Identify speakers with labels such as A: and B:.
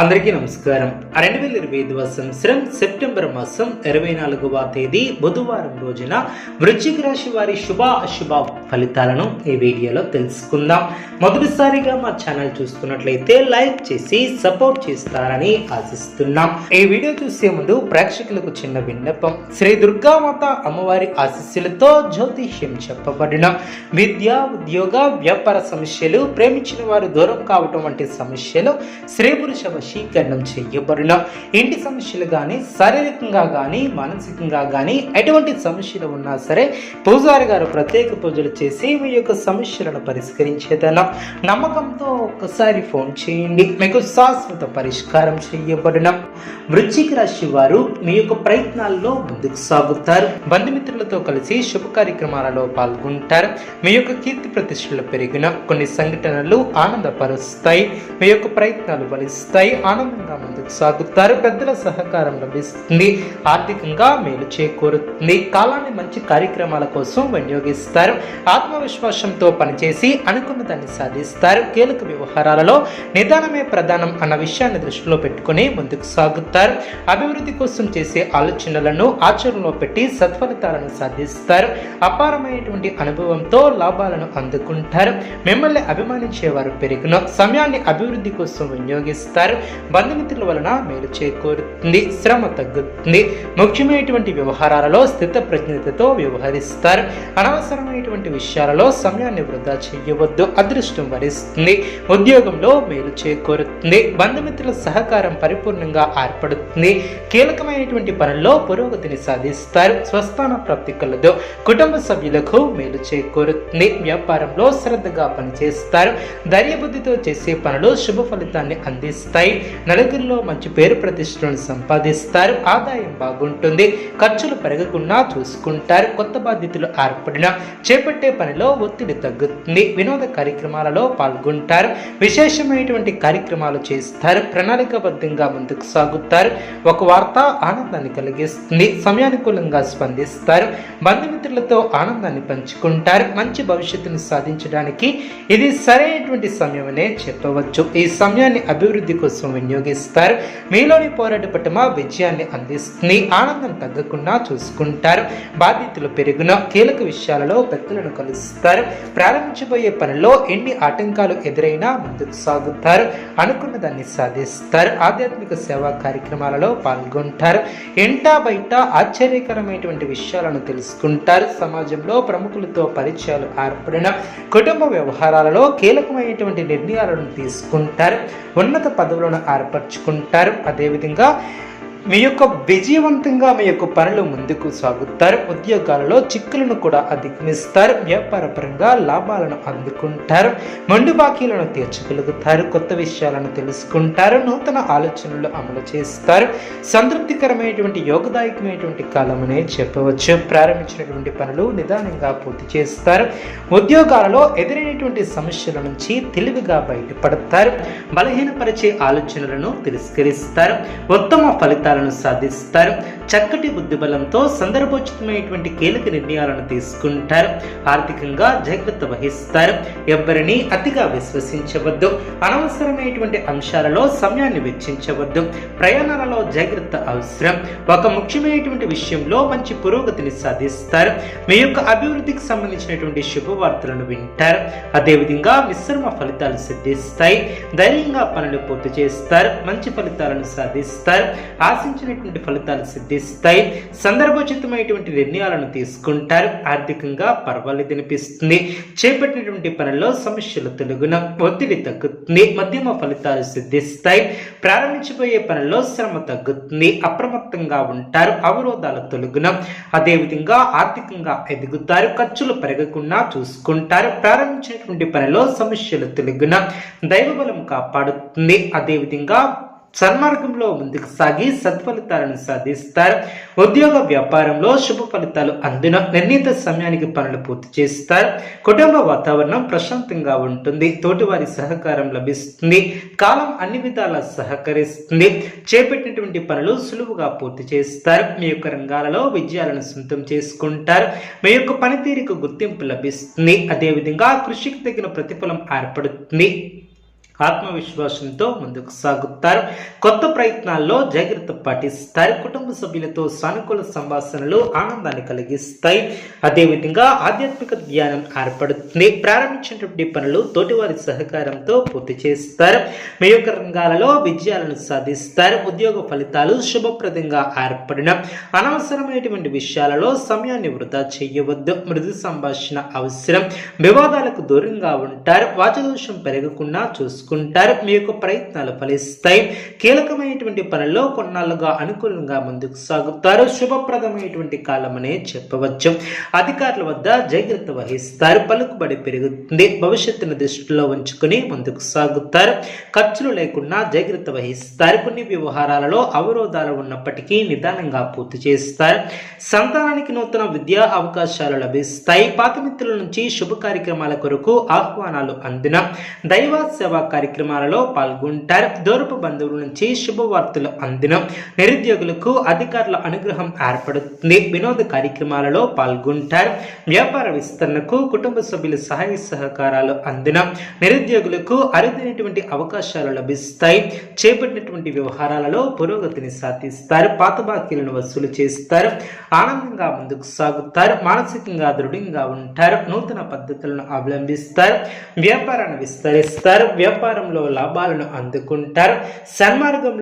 A: అందరికీ నమస్కారం. రెండు వేల ఇరవై ఐదవ సంవత్సరం సెప్టెంబర్ మాసం ఇరవై నాలుగవ తేదీ బుధవారం రోజున వృశ్చిక రాశి వారి శుభ అశుభ ఫలితాలను ఈ వీడియోలో తెలుసుకుందాం. మొదటిసారిగా మా ఛానల్ చూస్తున్నట్లయితే లైక్ చేసి సపోర్ట్ చేస్తారని ఆశిస్తున్నాం. ఈ వీడియో చూసే ముందు ప్రేక్షకులకు చిన్న విన్నపం. శ్రీ దుర్గామాత అమ్మవారి ఆశీస్సులతో జ్యోతిష్యం చెప్పబడిన విద్య ఉద్యోగ వ్యాపార సమస్యలు ప్రేమించిన వారు దూరం కావటం వంటి సమస్యలు శ్రీ పురుష వశీకరణం చేయబడిన ఇంటి సమస్యలు కానీ శారీరకంగా కానీ మానసికంగా కానీ ఎటువంటి సమస్యలు ఉన్నా సరే పూజారి గారు ప్రత్యేక పూజలు చేసి మీ యొక్క సమస్యలను పరిష్కరించేదన నమ్మకంతో ఒక్కసారి ఫోన్ చేయండి. మీకు శాశ్వత పరిష్కారం చేయబడిన వృశ్చిక రాశి వారు మీ యొక్క ప్రయత్నాల్లో ముందుకు సాగుతారు. బంధుమిత్రులతో కలిసి శుభ కార్యక్రమాలలో పాల్గొంటారు. మీ యొక్క కీర్తి ప్రతిష్టలు పెరిగిన కొన్ని సంఘటనలు ఆనందపరుస్తాయి. మీ యొక్క ప్రయత్నాలు ఫలిస్తాయి. ఆనందంగా ముందుకు సాగుతారు పెద్దల సహకారం లభిస్తుంది ఆర్థికంగా మేలు చేకూరుతుంది కాలాన్ని మంచి కార్యక్రమాల కోసం వినియోగిస్తారు ఆత్మవిశ్వాసంతో పనిచేసి అనుకున్న దాన్ని సాధిస్తారు కీలక వ్యవహారాలలో నిదానమే ప్రధానం అన్న విషయాన్ని దృష్టిలో పెట్టుకుని ముందుకు సాగుతారు అభివృద్ధి కోసం చేసే ఆలోచనలను ఆచరణలో పెట్టి సత్ఫలితాలను సాధిస్తారు అపారమైనటువంటి అనుభవంతో లాభాలను అందుకుంటారు మిమ్మల్ని అభిమానించేవారు పెరిగిన సమయాన్ని అభివృద్ధి కోసం వినియోగిస్తారు బంధుమిత్రుల వలన మేలు చేకూరుతుంది శ్రమ తగ్గుతుంది. ముఖ్యమైనటువంటి వ్యవహారాలలో స్థిత ప్రజ్ఞతతో వ్యవహరిస్తారు. అనవసరమైనటువంటి విషయాలలో సమయాన్ని వృధా చేయవద్దు అదృష్టం వరిస్తుంది. ఉద్యోగంలో మేలు చేకూరుతుంది బంధుమిత్రుల సహకారం పరిపూర్ణంగా ఏర్పడుతుంది. కీలకమైనటువంటి పనుల్లో పురోగతిని సాధిస్తారు స్వస్థాన ప్రాప్తి కలదు. కుటుంబ సభ్యులకు మేలు చేకూరుతుంది వ్యాపారంలో శ్రద్ధగా పనిచేస్తారు. ధైర్యబుద్ధితో చేసే పనులు శుభ ఫలితాన్ని అందిస్తాయి. నలుగురిలో మంచి పేరు ప్రతిష్టలను సంపాదిస్తారు. ఆదాయం బాగుంటుంది. ఖర్చులు పెరగకుండా చూసుకుంటారు. కొత్త బాధ్యతలు ఏర్పడిన చేపట్టే పనిలో ఒత్తిడి తగ్గుతుంది. వినోద కార్యక్రమాలలో పాల్గొంటారు. విశేషమైనటువంటి కార్యక్రమాలు చేస్తారు. ప్రణాళికాబద్ధంగా ముందుకు సాగుతారు. ఒక వార్త ఆనందాన్ని కలిగిస్తుంది. సమయానుకూలంగా స్పందిస్తారు. బంధుమిత్రులతో ఆనందాన్ని పంచుకుంటారు. మంచి భవిష్యత్తును సాధించడానికి ఇది సరైనటువంటి సమయమనే చెప్పవచ్చు. ఈ సమయాన్ని అభివృద్ధి కోసం వినియోగిస్తారు. మీలోని పోరాట పట్టుమ విజయాన్ని అందిస్తుంది. ఆనందం తగ్గకుండా చూసుకుంటారు. బాధ్యతలు పెరుగున కీలక విషయాలలో పెద్దలను కలుస్తారు. ప్రారంభించబోయే పనిలో ఎన్ని ఆటంకాలు ఎదురైనా ముందుకు సాగుతారు. అనుకున్న దాన్ని సాధిస్తారు. ఆధ్యాత్మిక సేవా కార్యక్రమాలలో పాల్గొంటారు. ఎంటా బయట ఆశ్చర్యకరమైనటువంటి విషయాలను తెలుసుకుంటారు. సమాజంలో ప్రముఖులతో పరిచయాలు ఏర్పడిన కుటుంబ వ్యవహారాలలో కీలకమైనటువంటి నిర్ణయాలను తీసుకుంటారు. ఉన్నత పదవులను ఏర్పరచుకుంటారు. అదేవిధంగా మీ యొక్క విజయవంతంగా మీ యొక్క పనులు ముందుకు సాగుతారు. ఉద్యోగాలలో చిక్కులను కూడా అధిగమిస్తారు. వ్యాపారపరంగా లాభాలను అందుకుంటారు. మండు బాకీలను తీర్చగలుగుతారు. కొత్త విషయాలను తెలుసుకుంటారు. నూతన ఆలోచనలు అమలు చేస్తారు. సంతృప్తికరమైనటువంటి యోగదాయకమైనటువంటి కాలం అనే చెప్పవచ్చు. ప్రారంభించినటువంటి పనులు నిదానంగా పూర్తి చేస్తారు. ఉద్యోగాలలో ఎదురైనటువంటి సమస్యల నుంచి తెలివిగా బయటపడతారు. బలహీనపరిచే ఆలోచనలను తిరస్కరిస్తారు. ఉత్తమ ఫలితాలు ఫలితాలను సాధిస్తారు. చక్కటి బుద్ధిబలంతో సందర్భోచితమైనటువంటి కీలక నిర్ణయాలను తీసుకుంటారు. ఆర్థికంగా జాగ్రత్త వహిస్తారు. ఎవ్వరిని అతిగా విశ్వసించవద్దు. అనవసరమైనటువంటి అంశాలలో సమయాన్ని వెచ్చించవద్దు. ప్రయాణాలలో జాగ్రత్త అవసరం. ఒక ముఖ్యమైనటువంటి విషయంలో మంచి పురోగతిని సాధిస్తారు. మీ యొక్క అభివృద్ధికి సంబంధించినటువంటి శుభవార్తలను వింటారు. అదేవిధంగా మిశ్రమ ఫలితాలు సిద్ధిస్తాయి. ధైర్యంగా పనులు పూర్తి చేస్తారు. మంచి ఫలితాలను సాధిస్తారు. ఆశించినటువంటి ఫలితాలు సిద్ధిస్తాయి. సందర్భోచితమైనటువంటి నిర్ణయాలను తీసుకుంటారు. ఆర్థికంగా పర్వాలేదు అనిపిస్తుంది. చేపట్టినటువంటి పనుల్లో సమస్యలు తొలగున ఒత్తిడి తగ్గుతుంది. మధ్యమ ఫలితాలు సిద్ధిస్తాయి. ప్రారంభించబోయే పనుల్లో శ్రమ తగ్గుతుంది. అప్రమత్తంగా ఉంటారు. అవరోధాలు తొలగున అదేవిధంగా ఆర్థికంగా ఎదుగుతారు. ఖర్చులు పెరగకుండా చూసుకుంటారు. ప్రారంభించినటువంటి పనిలో సమస్యలు తొలగిన దైవబలం కాపాడుతుంది. అదేవిధంగా సన్మార్గంలో ముందుకు సాగి సత్ఫలితాలను సాధిస్తారు. ఉద్యోగ వ్యాపారంలో శుభ ఫలితాలు అందున నిర్ణీత సమయానికి పనులు పూర్తి చేస్తారు. కుటుంబ వాతావరణం ప్రశాంతంగా ఉంటుంది. తోటివారి సహకారం లభిస్తుంది. కాలం అన్ని విధాలా సహకరిస్తుంది. చేపట్టినటువంటి పనులు సులువుగా పూర్తి చేస్తారు. మీ యొక్క రంగాలలో విజయాలను సొంతం చేసుకుంటారు. మీ యొక్క పనితీరుకు గుర్తింపు లభిస్తుంది. అదేవిధంగా కృషికి తగిన ప్రతిఫలం ఏర్పడుతుంది. ఆత్మవిశ్వాసంతో ముందుకు సాగుతారు. కొత్త ప్రయత్నాల్లో జాగ్రత్త పాటిస్తారు. కుటుంబ సభ్యులతో సానుకూల సంభాషణలు ఆనందాన్ని కలిగిస్తాయి. అదేవిధంగా ఆధ్యాత్మిక జ్ఞానం ఏర్పడుతుంది. ప్రారంభించినటువంటి పనులు తోటివారి సహకారంతో పూర్తి చేస్తారు. మీ యొక్క రంగాలలో విజయాలను సాధిస్తారు. ఉద్యోగ ఫలితాలు శుభప్రదంగా ఏర్పడిన అనవసరమైనటువంటి విషయాలలో సమయాన్ని వృధా చేయవద్దు. మృదు సంభాషణ అవసరం. వివాదాలకు దూరంగా ఉంటారు. వాచదోషం పెరగకుండా తీసుకుంటారు మీ యొక్క ప్రయత్నాలు ఫలిస్తాయి. కీలకమైనటువంటి పనుల్లో కొన్నాళ్ళుగా అనుకూలంగా ముందుకు సాగుతారు. శుభప్రదమైనటువంటి కాలమనే చెప్పవచ్చు. అధికారుల వద్ద జాగ్రత్త వహిస్తారు. పలుకుబడి పెరుగుతుంది. భవిష్యత్తును దృష్టిలో ఉంచుకుని ముందుకు సాగుతారు. ఖర్చులు లేకుండా జాగ్రత్త వహిస్తారు. కొన్ని వ్యవహారాలలో అవరోధాలు ఉన్నప్పటికీ నిదానంగా పూర్తి చేస్తారు. సంతానానికి నూతన విద్యా అవకాశాలు లభిస్తాయి. పాత మిత్రుల నుంచి శుభ కార్యక్రమాల కొరకు ఆహ్వానాలు అందిన దైవ సేవా కార్యక్రమాలలో పాల్గొంటారు. దూరపు బంధువుల నుంచి శుభవార్తలు అందిన నిరుద్యోగులకు అధికారుల అనుగ్రహం ఏర్పడుతుంది. వినోద కార్యక్రమాలలో పాల్గొంటారు. వ్యాపార విస్తరణకు కుటుంబ సభ్యుల సహాయ సహకారాలు అందిన నిరుద్యోగులకు అరుదైనటువంటి అవకాశాలు లభిస్తాయి. చేపట్టినటువంటి వ్యవహారాలలో పురోగతిని సాధిస్తారు. పాత బాకీలను వసూలు చేస్తారు. ఆనందంగా ముందుకు సాగుతారు. మానసికంగా దృఢంగా ఉంటారు. నూతన పద్ధతులను అవలంబిస్తారు. వ్యాపారాన్ని విస్తరిస్తారు. వ్యాపార వ్యాపారంలో లాభాలను అందుకుంటారు. సన్మార్గంలో